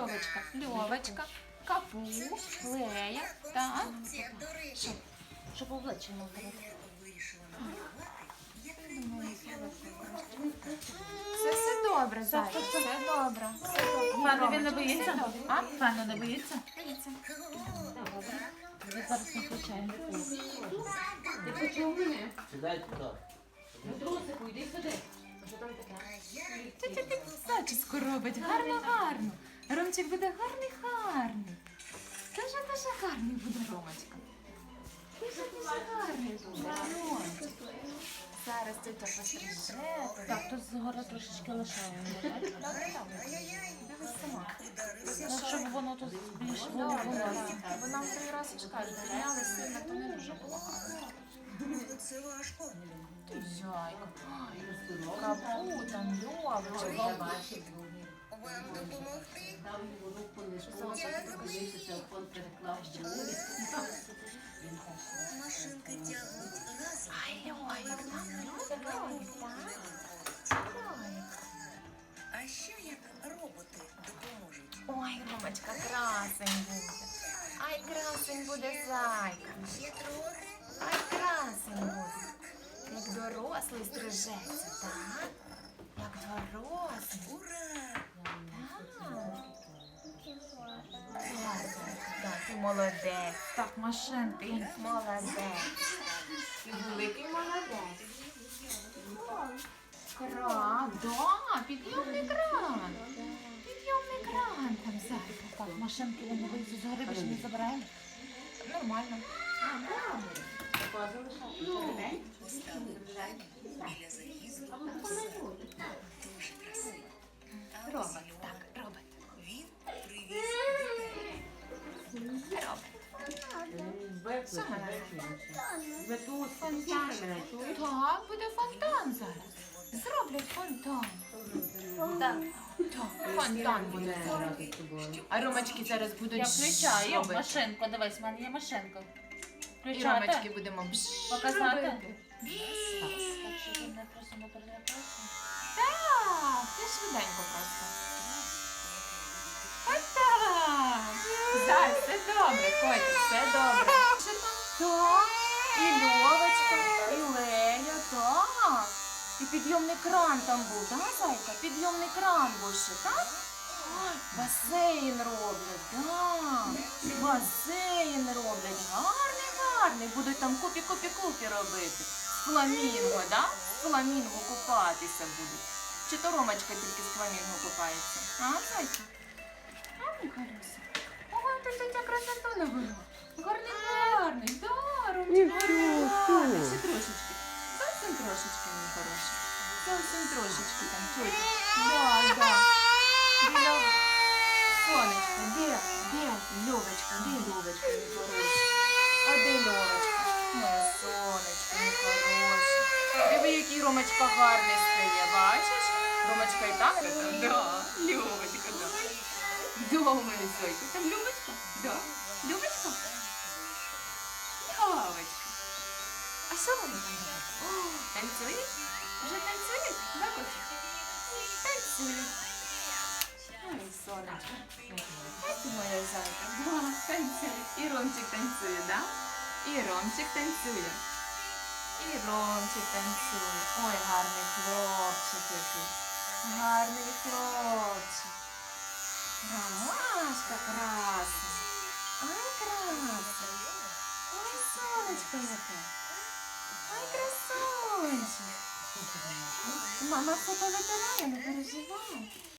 Ромочка, Льовочка, Капу, Лея, так. Що? Щоб обличчя не вдарити. Все, все добре, зайка, все добре. Все добре. Фану він не боїться? А? Фану не боїться? Боїться. Він зараз не включає. Ти почув мене? Сідай туди. Трусику, йди сюди. Що там таке? Ти-ти-ти зачіску робить. Гарно, гарно. Ромчик буде гарний, гарний. Дуже дуже гарний буде Ромочка. Дуже дуже гарний буде Ромчик. Зараз ти то постриже. Так, тут згора трошечки лишаємо. Дивись сама. Ну, щоб воно тут більш було. Бо нам три рази чекали, підняли сильно, то не дуже було гарно. Ти зайка. Ай, Капу, там Льовочка. Йому руку, не спочатку, покажися, телефон переклав там Льовик, так? Льовик. А ще як роботи допоможуть. Ой, Ромочка, красень буде. Ай, красень буде зайка. Ще трохи. Ай, красень буде. Як дорослий стрижеться, так? Як дорослий. Ура! Молодець. Так, машинки. Молодець. Ти великий молодець. Кран, да, підйомний кран. Підйомний кран там зайка. Так, машинки вони вийдуть з гори, більше не забираємо. Нормально. Біля Мене? Мене? Так, буде фонтан зараз. Зроблять фонтан. Так, так, фонтан буде. А ромочки зараз будуть Я включаю робити. машинку. Дивись, в мене є машинка. І ромочки будемо бш Показати? робити. Так, щоб він просто не перелякався. Так, ти швиденько просто. Отак. Зай, все добре, Котя, все добре. Що там? Так, і Льовочка, і Леля, так. І підйомний кран там був, так, Зайка? Підйомний кран був ще, так? Басейн роблять, так. Басейн роблять. Гарний, гарний. Будуть там купі-купі-купі робити. З фламінго, так? З фламінго купатися будуть. Чи то Ромочка тільки з фламінго купається? А, Зайка? А, Михайлюся. Ого, ти тетя красоту навела. Гарний, гарний, да, Ромчик, гарний, гарний. Ще трошечки. Зовсім трошечки, мій хороший. Зовсім трошечки там, тетя. Да, да. Біля... Сонечко, де, де Льовочка, де Льовочка, мій хороший? А де Льовочка? Моє сонечко, мій хороший. Диви, який Ромочка гарний стає, бачиш? Ромочка і так? Да, Льовочка, да. Моя зайка. Там Любочка? Да. Любочка? Льовочка. А що вони? Танцюють? Вже танцюють? Да? Танцюють. Ой, сонечко. Ось моя зайка. Да, танцює. І Ромчик танцює, да? І Ромчик танцює. І Ромчик танцює. Ой, гарний хлопчик який. Гарний хлопчик. Ромашка красна. Ай, красна. Ой, сонечко яке. Ай, красунчик. Мама все повитирає, не переживай.